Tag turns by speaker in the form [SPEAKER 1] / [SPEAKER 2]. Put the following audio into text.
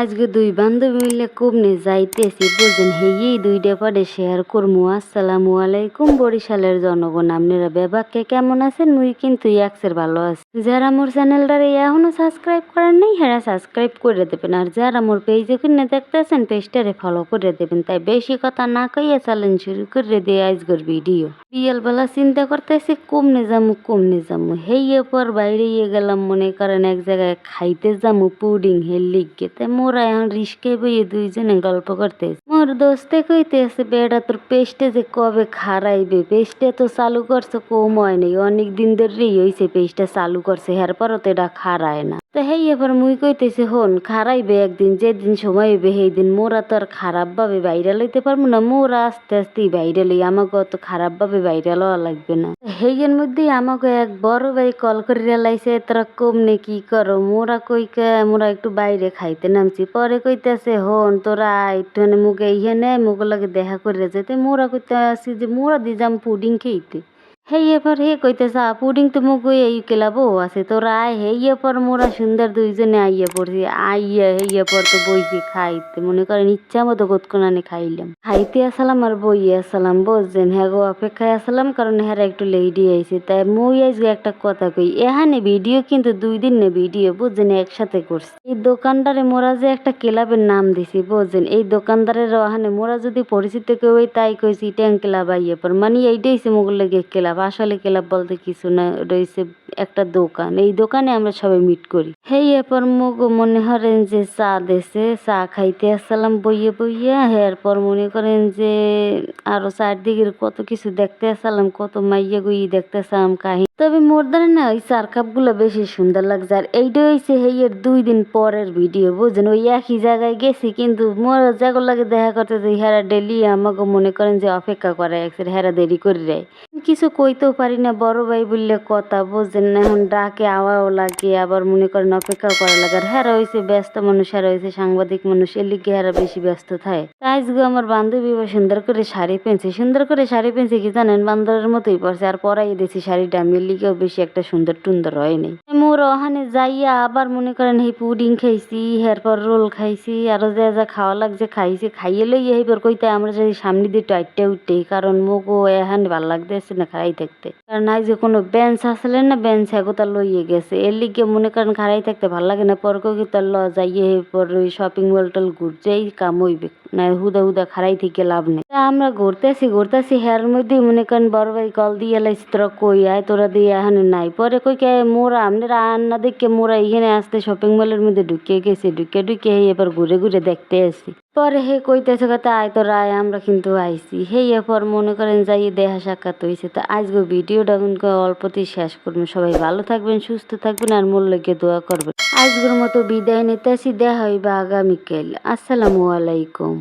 [SPEAKER 1] আজকে দুই বান্ধবী মিলে কুমনে যাইতেছি বুঝেন হেই দুইটা পরে শেয়ার করমু। আসসালামু আলাইকুম বরিশালের জনগণ। আপনারা বেবাকে কেমন আছেন? মুই কিন্তু একসের ভালো আছি। যারা মোর চ্যানেলটারে এখনও সাবস্ক্রাইব করেন নাই হ্যাঁ সাবস্ক্রাইব করে দেবেন। আর যারা মোর পেজে কিনে দেখতেছেন পেজটারে ফলো করে দেবেন। তাই বেশি কথা না কইয়া চালেন শুরু করে দিয়ে আজকের ভিডিও বিয়ালবেলা চিন্তা করতেছি কমনে যামু কমনে যামু। হেইয়ে পর বাইরে গেলাম, মনে করেন এক জায়গায় খাইতে যামু, পুডিং হে লিগে তে মোরা এখন রিস্কে বইয়ে দুইজনে গল্প করতে মোর দোস্তে কইতেছে বেটা তোর পেস্টে যে কবে খারাইবে পেস্টে তো চালু করছে কম হয় নাই অনেক দিন ধরেই হইছে পেস্টটা চালু করছে হের পরও তো এটা খারায় না তো হেই এবার মুই কইতেছি হন খারাইবে একদিন যেদিন সময় হইবে সেই দিন মোরা তো আর খারাপ ভাবে বাইরে লইতে পারব না মোরা আস্তে আস্তে বাইরে লই আমাকে অত খারাপ ভাবে বাইরে লওয়া লাগবে না হেইয়ের মধ্যে আমাকে এক বড় ভাই কল করে লাইছে, তোরা কমনে কি করো? মোরা কইকে মোরা একটু বাইরে খাইতে নামছি। পরে কইতেছে, হন, তোরা একটু মুখে ইয়ে নেয় মুখ লাগে দেখা করে যেতে মোরা কইতে আসি যে, মোরা দি যাম পুডিং খেইতে। হেই পর হে কইতেছে, পুডিং তো মুখ এই কেলাবো আছে, তোরা আয় হেইয়ে পর মোরা সুন্দর দুইজনে আইয়া পড়ছি, আইয়া হেইয়ে পর তো বইছি খাইতে। মনে করেন ইচ্ছা মতো কতক্ষণানে খাইলাম। খাইতে আসলাম আর বইয়ে আসলাম, বুঝছেন? হ্যাঁ গো, অপেক্ষায় আসলাম, কারণ হ্যাঁ একটু লেডি আইছে। তাই মুই আজকে একটা কথা কই এখানে ভিডিও কিন্তু দুই দিন না ভিডিও, বুঝছেন? একসাথে করছি। এই দোকানদারে মোরা যে একটা ক্লাবের নাম দিছি, বুঝছেন? এই দোকানদারের ওখানে মোরা যদি পরিচিত কেউ তাই কইছি ট্যাং ক্লাব আইয়ে পর মানে এইটাই মোগুলো লেগে ক্লাব। আসলে ক্লাব বলতে কিছু না রয়েছে একটা দোকান। এই দোকানে আমরা সবাই মিট করি। হেই, এরপর মুগ মনে করেন যে চা দেশে চা খাইতে আসসালাম বইয়ে বইয়ে। এরপর মনে করেন যে আরও চারদিকের কত কিছু দেখতে আসলাম, কত মাইয়া গুই দেখতে আসলাম কাহিনী। তবে মোর না, ওই চার কাপগুলো বেশি সুন্দর লাগছে। আর এইটা হয়েছে হেইয়ের দুই দিন পরের ভিডিও বুঝছেন? ওই একই জায়গায় গেছি, কিন্তু মোর জাগর লাগে দেখা করতে যে হেরা ডেলি আমাকে মনে করেন যে অপেক্ষা করে হেরা দেরি করে দেয়। কিছু কইতেও পারি না, বড় ভাই বললে কথা না এখন ডাকে, আওয়াও লাগে, আবার মনে করেন অপেক্ষা করা লাগে। আর হ্যাঁ হয়েছে ব্যস্ত মানুষ হেরা হয়েছে সাংবাদিক মানুষ, এর লিগে হেরা বেশি ব্যস্ত থাকে। তাই আজকে আমার বান্ধবী এবার সুন্দর করে শাড়ি পেনছে। সুন্দর করে শাড়ি পেনছে কি জানেন? বান্দরের মতোই পড়ছে আর পরাই দিয়েছি শাড়িটা। আমি লিগেও বেশি একটা সুন্দর টুন্দর হয়নি মোর ওখানে যাইয়া আবার মনে করেন এই পুডিং খাইছি এরপর রোল খাইছি, আরও যা যা খাওয়া লাগছে খাইছি। খাইয়ে লই এইবার কইতে আমরা যদি সামনে দিয়ে টাইটটা উঠতে কারণ মোগো এখানে ভালো লাগতেছে না খাই থাকতে। কারণ আজ যে কোনো বেঞ্চ আসলে না বেঞ্চ এগোতা লইয়ে গেছে। এর লিগে মনে করেন খারাই থাকতে ভালো লাগে না। পর কি তার ল যাইয়ে পর ওই শপিং মল টল ঘুরছে, এই কাম হইবে। না, হুদা হুদা খারাই থেকে লাভ নেই। আমরা ঘুরতে ঘুরতেছি ঘুরতেছি, হের মধ্যে মনে করেন, বড় ভাই কল দিয়ে লাইছি তোরা কই আয়, তোরা দিয়ে এখানে নাই। পরে কই কে, মোরা আপনারা আন্না দেখে মোরা এখানে আসতে শপিং মলের মধ্যে ঢুকে গেছি, ঢুকে ঢুকে হে এবার ঘুরে ঘুরে দেখতে আসি। পরে হে কইতেছে কথা, আয় তোরা আয়, আমরা কিন্তু আইছি। হেই এরপর মনে করেন, যাই দেহা সাক্ষাৎ হয়েছে তো আজকে ভিডিওটা কিন্তু অল্পতেই শেষ করবেন সবাই ভালো থাকবেন, সুস্থ থাকবেন, আর মূল্য গিয়ে দোয়া করবেন। আজকের মতো বিদায় নিতে আসি দেখা হইবা আগামীকাল। আসসালামু আলাইকুম।